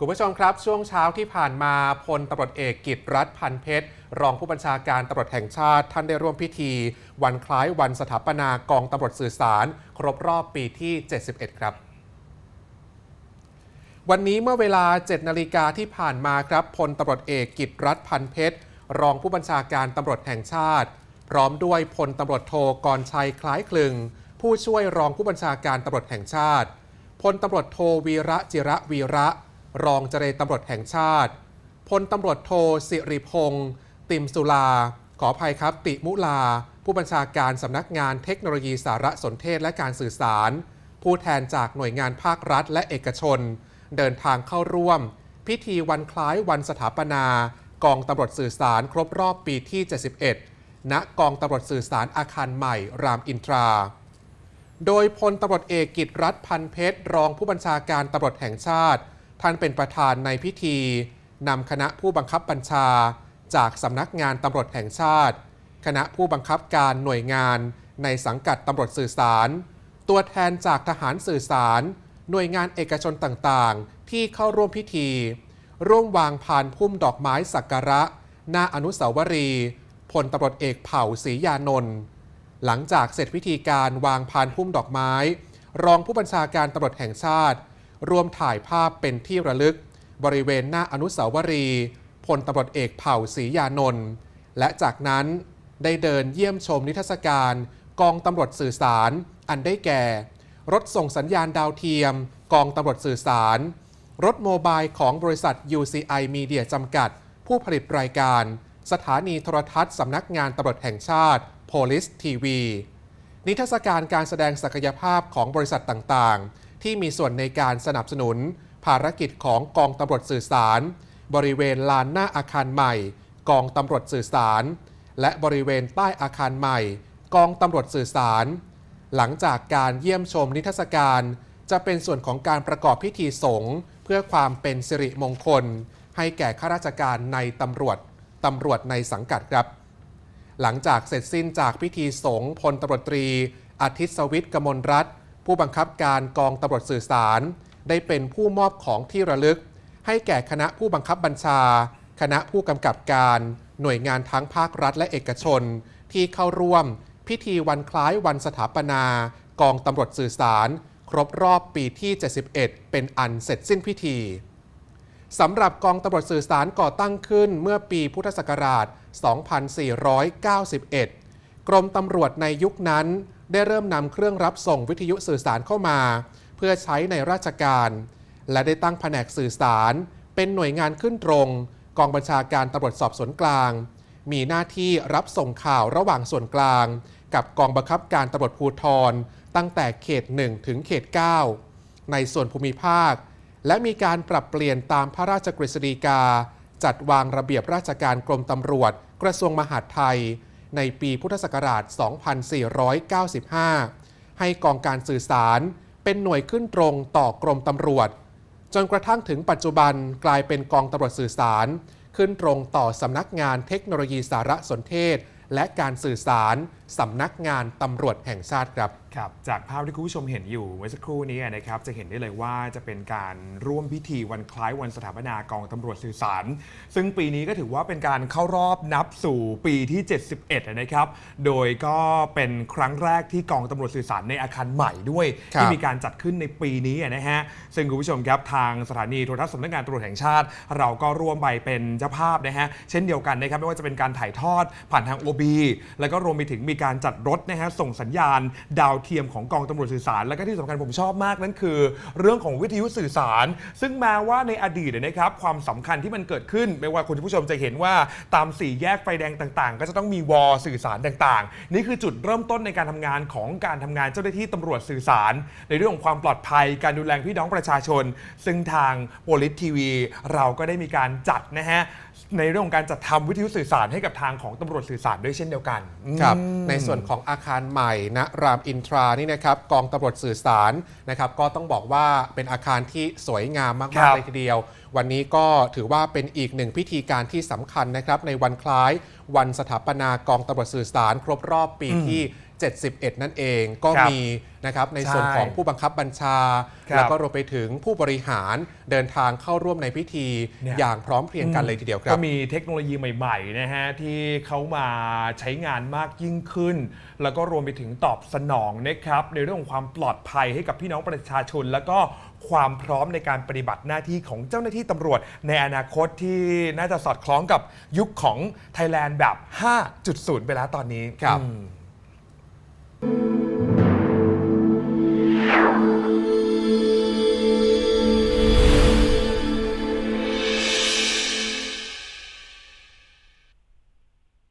คุณผู้ชมครับ ช่วงเช้าที่ผ่านมาพลตำรวจเอกกิตรัฐพันเพชร รองผู้บัญชาการตำรวจแห่งชาติ ท่านได้ร่วมพิธี วันคล้ายวันสถาปนากองตำรวจสื่อสาร ครบรอบปีที่ 71 ครับ วันนี้เมื่อเวลา 7 นาฬิกาที่ผ่านมาครับพลตำรวจเอกกิตรัฐพันเพชร รองผู้บัญชาการตำรวจแห่งชาติ พร้อมด้วยพลตำรวจโทกรชัยคล้ายคลึง ผู้ช่วยรองผู้บัญชาการตำรวจแห่งชาติพลตำรวจโทวีระจิระวีระ รองเจรตำรวจแห่งชาติพลตำรวจโทสิริพงศ์ติมสุลา ขออภัยครับ ติมุลา ผู้บัญชาการสำนักงานเทคโนโลยีสารสนเทศและการสื่อสาร ผู้แทนจากหน่วยงานภาครัฐและเอกชน เดินทางเข้าร่วม พิธีวันคล้ายวันสถาปนา กองตำรวจสื่อสารครบรอบปีที่ 71 ณ กองตำรวจสื่อสารอาคารใหม่ รามอินทรา โดยพลตำรวจเอกกิตรัฐพันเพชรรองผู้บัญชาการตำรวจแห่งชาติ ท่านเป็นประธานในพิธีนำคณะผู้บังคับบัญชา จากสำนักงานตำรวจแห่งชาติ คณะผู้บังคับการหน่วยงานในสังกัดตำรวจสื่อสาร ตัวแทนจากทหารสื่อสาร หน่วยงานเอกชนต่างๆ ที่เข้าร่วมพิธี ร่วมวางพานพุ่มดอกไม้สักการะ หน้าอนุสาวรีย์พลตำรวจเอกเผ่าศรียานนท์หลังจากเสร็จพิธีการวางพานพุ่มดอกไม้ รองผู้บัญชาการตำรวจแห่งชาติ ร่วมถ่ายภาพเป็นที่ระลึก บริเวณหน้าอนุสาวรีย์พลตำรวจเอกเผ่าศรียานนท์และจากนั้นได้เดินเยี่ยมชมนิทรรศการกองตำรวจสื่อสารอันได้แก่ รถส่งสัญญาณดาวเทียม กองตำรวจสื่อสาร รถโมบายของบริษัท UCI Media จำกัด ผู้ผลิตรายการ สถานีโทรทัศน์สำนักงานตำรวจแห่งชาติ Police TV นิทรรศการการแสดงศักยภาพของบริษัทต่างๆ ที่มีส่วนในการสนับสนุน ภารกิจของกองตำรวจสื่อสาร บริเวณลานหน้าอาคารใหม่ กองตำรวจสื่อสาร และบริเวณใต้อาคารใหม่ กองตำรวจสื่อสาร หลังจากการเยี่ยมชมนิทรรศการ จะเป็นส่วนของการประกอบพิธีสงฆ์เพื่อความเป็นสิริมงคล ให้แก่ข้าราชการในตำรวจตำรวจในสังกัดครับ หลังจากเสร็จสิ้นจากพิธีสงฆ์พลตำรวจตรีอาทิตย์สวิทย์กมลรัฐ ผู้บังคับการกองตำรวจสื่อสาร ได้เป็นผู้มอบของที่ระลึก ให้แก่คณะผู้บังคับบัญชา คณะผู้กำกับการ หน่วยงานทั้งภาครัฐและเอกชน ที่เข้าร่วม พิธีวันคล้ายวันสถาปนา กองตำรวจสื่อสาร ครบรอบปีที่ 71 เป็นอันเสร็จสิ้นพิธีสำหรับกองตำรวจสื่อสารก่อตั้งขึ้นเมื่อปีพุทธศักราช 2491 กรมตำรวจในยุคนั้น ได้เริ่มนำเครื่องรับส่งวิทยุสื่อสารเข้ามา เพื่อใช้ในราชการ และได้ตั้งแผนกสื่อสาร เป็นหน่วยงานขึ้นตรง กองบัญชาการตำรวจสอบสวนกลาง มีหน้าที่รับส่งข่าวระหว่างส่วนกลาง กับกองบังคับการตำรวจภูธรตั้งแต่เขต 1 ถึงเขต 9 ในส่วนภูมิภาค และมีการปรับเปลี่ยนตามพระราชกฤษฎีกา จัดวางระเบียบราชการกรมตำรวจ กระทรวงมหาดไทย ในปีพุทธศักราช 2495 ให้กองการสื่อสารเป็นหน่วยขึ้นตรงต่อกรมตำรวจ จนกระทั่งถึงปัจจุบันกลายเป็นกองตำรวจสื่อสาร ขึ้นตรงต่อสำนักงานเทคโนโลยีสารสนเทศ และการสื่อสาร สำนักงานตำรวจแห่งชาติครับครับจากภาพที่คุณผู้ชมเห็นอยู่เมื่อสักครู่นี้นะครับจะเห็นได้เลยว่าจะเป็นการร่วมพิธีวันคล้ายวันสถาปนากองตำรวจสื่อสาร ซึ่งปีนี้ก็ถือว่าเป็นการเข้ารอบนับสู่ปีที่ 71 นะครับ โดยก็เป็นครั้งแรกที่กองตำรวจสื่อสารในอาคารใหม่ด้วยครับที่มีการจัดขึ้นในปีนี้นะฮะซึ่งคุณผู้ชมครับทางสถานีโทรทัศน์สำนักงานตำรวจแห่งชาติ เราก็ร่วมไปเป็นเจ้าภาพนะฮะเช่นเดียวกันนะครับไม่ว่าจะเป็นการถ่ายทอดผ่านทาง OB แล้วก็รวมไปถึงมีการจัดรถนะฮะส่งสัญญาณดาวเทียมของกองตำรวจสื่อสาร แล้วก็ที่สำคัญผมชอบมากนั่นคือ เรื่องของวิทยุสื่อสาร ซึ่งแม้ว่าในอดีตนะครับความสำคัญที่มันเกิดขึ้น ไม่ว่าคุณผู้ชมจะเห็นว่าตามสี่แยกไฟแดงต่างๆ ก็จะต้องมีวอลสื่อสารต่างๆ นี่คือจุดเริ่มต้นในการทำงานของการทำงานเจ้าหน้าที่ตำรวจสื่อสาร ในเรื่องของความปลอดภัย การดูแลพี่น้องประชาชน ซึ่งทางโพลิสทีวี เราก็ได้มีการจัดนะฮะในเรื่องของการจัดทำวิทยุสื่อสารให้กับทางของตำรวจสื่อสารด้วยเช่นเดียวกันครับในส่วนของอาคารใหม่ณรามอินทรานี่นะครับกองตำรวจสื่อสารนะครับก็ต้องบอกว่าเป็นอาคารที่สวยงามครัมากๆบเลยทีเดียว วันนี้ก็ถือว่าเป็นอีกหนึ่งพิธีการที่สำคัญนะครับในวันคล้ายวันสถาปนากองตำรวจสื่อสารครบรอบปีที่ 71 นั่นเองก็ครับมีนะครับในส่วนใช่ของผู้บังคับบัญชาครับแล้วก็รวมไปถึงผู้บริหารเดินทางเข้าร่วมในพิธีเนี่ยอย่างพร้อมเพรียงกันเลยทีเดียวครัก็บมีเทคโนโลยีใหม่ๆนะฮะที่เขามาใช้งานมากยิ่งขึ้น แล้วก็รวมไปถึงตอบสนองนะครับในเรื่องของความปลอดภัยให้กับพี่น้องประชาชน แล้วก็ความพร้อมในการปฏิบัติหน้าที่ของเจ้าหน้าที่ตำรวจ ในอนาคตที่น่าจะสอดคล้องกับยุคของไทยแลนด์แบบ 5.0 ไปแล้วตอนนี้ครับอืม